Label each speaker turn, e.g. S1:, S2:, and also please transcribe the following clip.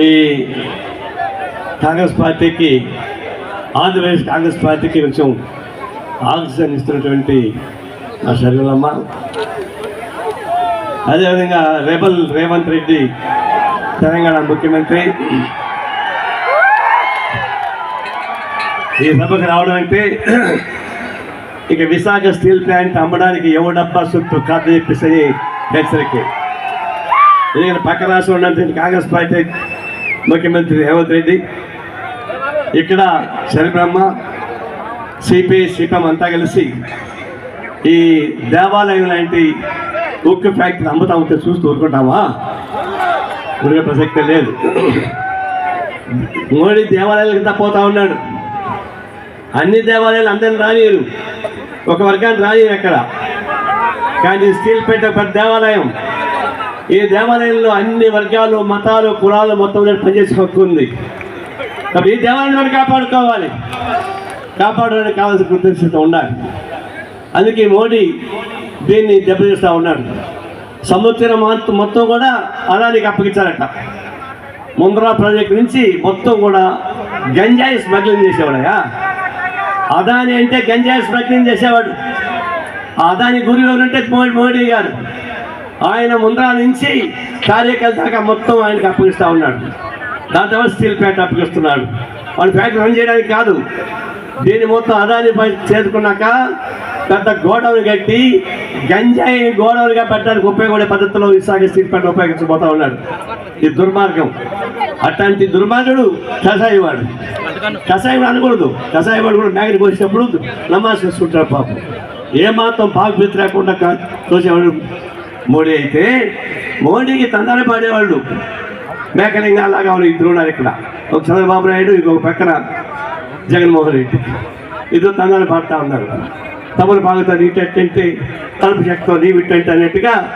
S1: ఈ కాంగ్రెస్ పార్టీకి ఆంధ్రప్రదేశ్ కాంగ్రెస్ పార్టీకి కొంచెం ఆక్సిజన్ ఇస్తున్నటువంటి మా శరీరమ్మ అదేవిధంగా రెబల్ రేవంత్ రెడ్డి తెలంగాణ ముఖ్యమంత్రి. ఈ సభకు రావడం అంటే ఇక విశాఖ స్టీల్ ప్లాంట్ అమ్మడానికి ఎవడబ్బా సొత్తు కాదు చెప్పేసి హెచ్చరిక. ఎందుకంటే పక్క రాష్ట్రం ఉన్నటువంటి కాంగ్రెస్ పార్టీ ముఖ్యమంత్రి రేవంత్ రెడ్డి ఇక్కడ శనిబ్రహ్మ సిపిఐ సిపిఎం అంతా కలిసి ఈ దేవాలయం లాంటి ఉక్కు ఫ్యాక్టరీ అమ్ముతా ఉంటే చూస్తూ ఊరుకుంటామా ఊరికే ప్రసక్తే లేదు. మోడీ దేవాలయాలకి పోతా ఉన్నాడు. అన్ని దేవాలయాలు అందరిని రానియరు. ఒక వర్గాన్ని రానియరు అక్కడ కానీ స్టీల్ పెట్ట ఒక దేవాలయం ఈ దేవాలయంలో అన్ని వర్గాలు మతాలు కులాలు మొత్తం పనిచేసే హక్కు ఉంది. కాబట్టి ఈ దేవాలయాన్ని మనం కాపాడుకోవాలి. కాపాడడానికి కావాల్సిన కృతజ్ఞత ఉండాలి. అందుకే మోడీ దీన్ని దెబ్బతీస్తూ ఉన్నాడు. సముద్రం మొత్తం మొత్తం కూడా అదానికి అప్పగించారట ముందరా ప్రాజెక్ట్ నుంచి మొత్తం కూడా గంజాయి స్మగ్లింగ్ చేసేవాడయా అదాని అంటే గంజాయి స్మగ్లింగ్ చేసేవాడు. అదాని గురి ఎవరంటే మోడీ గారు. ఆయన ముందర నుంచి కార్యకర్త దాకా మొత్తం ఆయనకి అప్పగిస్తూ ఉన్నాడు. దాని తర్వాత స్టీల్ ప్లాంట్ అప్పగిస్తున్నాడు. వాళ్ళు ఫ్యాక్టరీ రన్ చేయడానికి కాదు. దీన్ని మొత్తం అదానిపై చేరుకున్నాక పెద్ద గోడౌన్ కట్టి గంజాయి గోడౌన్గా పెట్టడానికి ఉపయోగపడే పద్ధతిలో విశాఖ స్టీల్ ప్లాంట్ ఉపయోగించబోతా ఉన్నాడు. ఇది దుర్మార్గం. అట్లాంటి దుర్మార్గుడు కషాయవాడు కషాయం అనకూడదు. కషాయవాడు కూడా మేకని పోసినప్పుడు నమాజ్ చేసుకుంటాడు పాపం. ఏమాత్రం మాత్రం పాకు వ్యతిరేకుండా తోసేవాడు మోడీ అయితే మోడీకి తందానే పాడేవాళ్ళు. మేకలింగా అలాగా వాళ్ళు ఇద్దరు ఉన్నారు ఇక్కడ. ఒక చంద్రబాబు నాయుడు ఇంకొక పక్కన జగన్మోహన్ రెడ్డి. ఇద్దరు తందాలు పాడుతూ ఉన్నారు. తమను బాగుతా నీటంటే తలుపు చెక్తో నీ అన్నట్టుగా